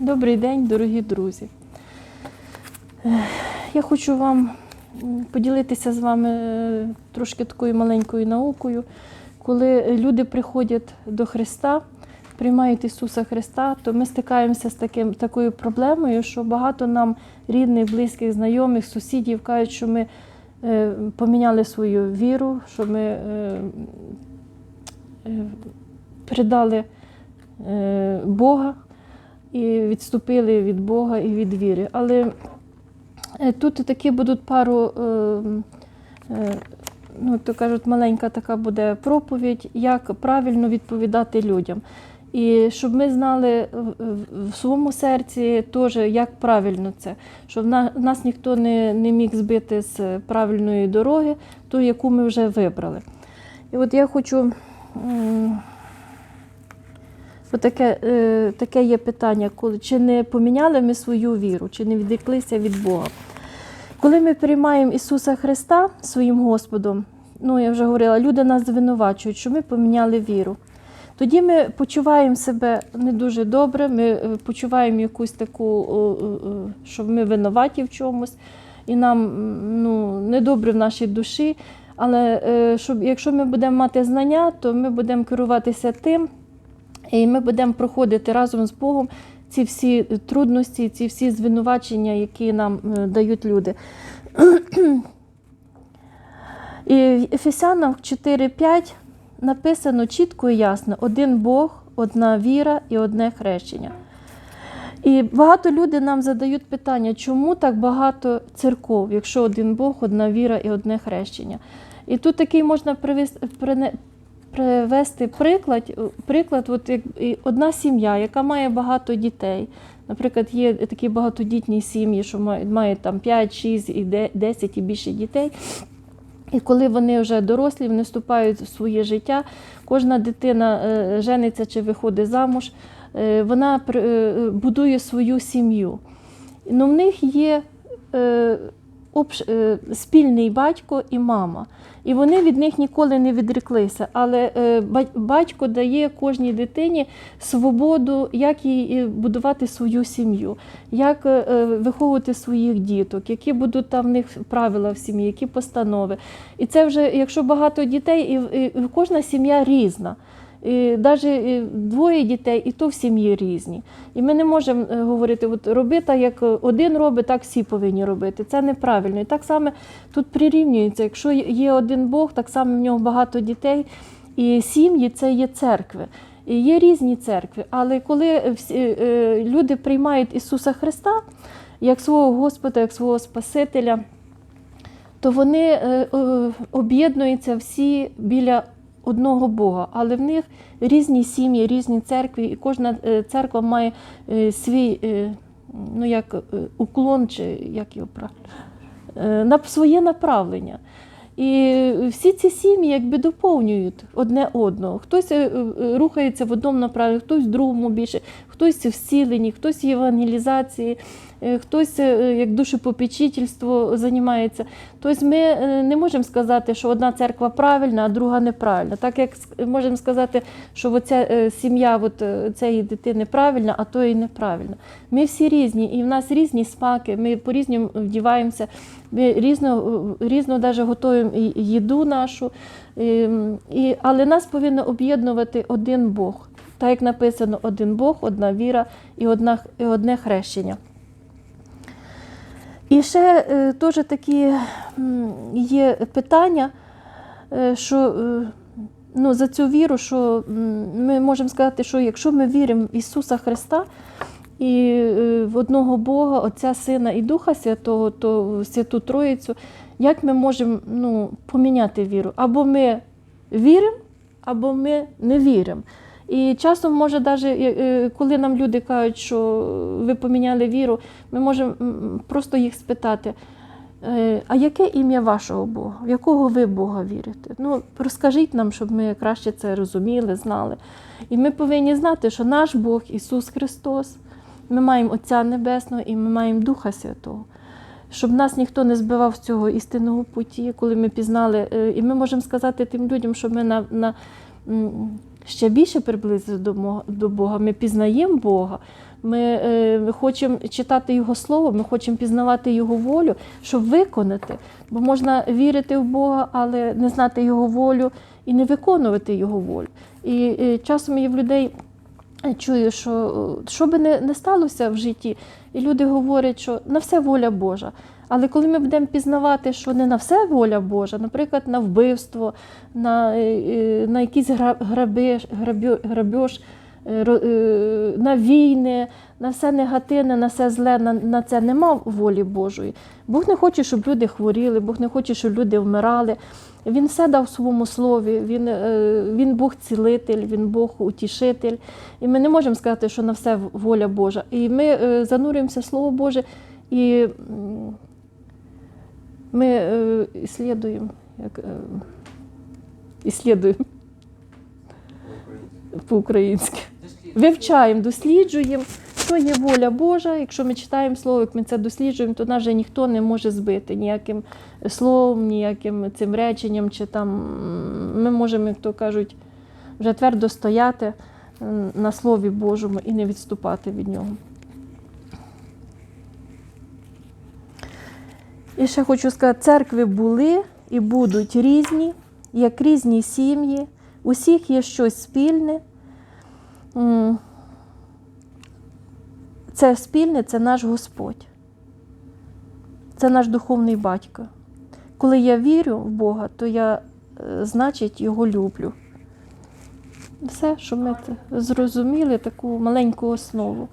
Добрий день, дорогі друзі. Я хочу вам поділитися з вами е, трошки такою маленькою наукою. Коли люди приходять до Христа, приймають Ісуса Христа, то ми стикаємося з таким, такою проблемою, що багато нам рідних, близьких, знайомих, сусідів кажуть, що ми е, поміняли свою віру, що ми е, предали е, Бога і відступили від Бога і від віри. Але е, тут такі будуть пару, е, е, ну, то кажуть, маленька така буде проповідь, як правильно відповідати людям. І щоб ми знали в своєму серці теж, як правильно це, щоб нас ніхто не, не міг збити з правильної дороги, ту, яку ми вже вибрали. І от я хочу. М, Бо таке, е, таке є питання, коли чи не поміняли ми свою віру, чи не відреклися від Бога. Коли ми приймаємо Ісуса Христа своїм Господом, ну я вже говорила, люди нас звинувачують, що ми поміняли віру. Тоді ми почуваємо себе не дуже добре, ми е, почуваємо якусь таку, що ми винуваті в чомусь, і нам ну, недобре в нашій душі. Але е, щоб, якщо ми будемо мати знання, то ми будемо керуватися тим, і ми будемо проходити разом з Богом ці всі трудності, ці всі звинувачення, які нам е, дають люди. І в Ефесянам 4.5 написано чітко і ясно: один Бог, одна віра і одне хрещення. І багато людей нам задають питання, чому так багато церков, якщо один Бог, одна віра і одне хрещення. І тут такий можна привести, привести приклад, приклад от як, одна сім'я, яка має багато дітей. Наприклад, є такі багатодітні сім'ї, що мають, мають там 5, 6 і 10 і більше дітей. І коли вони вже дорослі, вони вступають в своє життя, кожна дитина е, жениться чи виходить замуж, е, вона е, будує свою сім'ю. Ну, в них є спільний батько і мама. І вони від них ніколи не відреклися. Але е, батько дає кожній дитині свободу, як їй е, будувати свою сім'ю, як е, е, виховувати своїх діток, які будуть там в них правила в сім'ї, які постанови. І це вже, якщо багато дітей, і кожна сім'я різна. Навіть двоє дітей, і то в сім'ї різні. І ми не можемо е, говорити, от роби так, як один робить, так всі повинні робити. Це неправильно. І так само тут прирівнюється. Якщо є один Бог, так само в нього багато дітей, і сім'ї це є церкви. І є різні церкви. Але коли всі, е, люди приймають Ісуса Христа як свого Господа, як свого Спасителя, то вони е, е, об'єднуються всі біля одного Бога, але в них різні сім'ї, різні церкви, і кожна е, церква має е, свій е, ну, як, уклон, чи як його правильно, своє направлення. І всі ці сім'ї якби доповнюють одне одного. Хтось рухається в одному направленні, хтось в другому більше, хтось в зціленні, хтось в евангелізації, е, хтось е, як душепопечительство займається. Тобто ми е, не можемо сказати, що одна церква правильна, а друга неправильна. Так як можемо сказати, що оця е, сім'я от, е, цієї дитини правильна, а тої неправильна. Ми всі різні, і в нас різні смаки, ми по-різному вдіваємося, ми різно, різно даже готуємо і- і їду нашу. І, і, але нас повинен об'єднувати один Бог. Так як написано, один Бог, одна віра і, одна, і одне хрещення. І ще е, теж такі є питання, е, що е, ну, за цю віру, що ми можемо сказати, що якщо ми віримо в Ісуса Христа і в одного Бога, Отця Сина і Духа Святого, то Святу Троїцю, як ми можемо ну, поміняти віру? Або ми віримо, або ми не віримо. І часом може, навіть коли нам люди кажуть, що ви поміняли віру, ми можемо просто їх спитати, е, а яке ім'я вашого Бога? В якого ви Бога вірите? Ну, розкажіть нам, щоб ми краще це розуміли, знали. І ми повинні знати, що наш Бог Ісус Христос, ми маємо Отця Небесного і ми маємо Духа Святого. Щоб нас ніхто не збивав з цього істинного путі, коли ми пізнали. е, І ми можемо сказати тим людям, що ми на, на, ще більше приблизно до, Бога. Ми пізнаємо Бога. Ми, е, ми хочемо читати Його Слово, ми хочемо пізнавати Його волю, щоб виконати. Бо можна вірити в Бога, але не знати Його волю і не виконувати Його волю. І е, часом є в людей чую, що е, що би не, не сталося в житті, і люди говорять, що на все воля Божа. Але коли ми будемо пізнавати, що не на все воля Божа, наприклад, на вбивство, на, е, е, на якийсь гра- грабеж, е, на війни, на все негативне, на все зле, на, на це нема волі Божої. Бог не хоче, щоб люди хворіли, Бог не хоче, щоб люди вмирали. Він все дав в своєму слові, він, е, він Бог цілитель, він Бог утішитель. І ми не можемо сказати, що на все воля Божа. І ми е, занурюємося в Слово Боже і ми іслідуємо, як, іслідуємо по-українськи. Вивчаємо, досліджуємо, що є воля Божа. Якщо ми читаємо слово, як ми це досліджуємо, то нас вже ніхто не може збити ніяким словом, ніяким цим реченням, чи там ми можемо, як то кажуть, вже твердо стояти на Слові Божому і не відступати від нього. І ще хочу сказати, церкви були і будуть різні, як різні сім'ї, усіх є щось спільне. Це спільне це наш Господь. Це наш духовний батько. Коли я вірю в Бога, то я, е, значить, його люблю. Все, що ми зрозуміли, таку маленьку основу.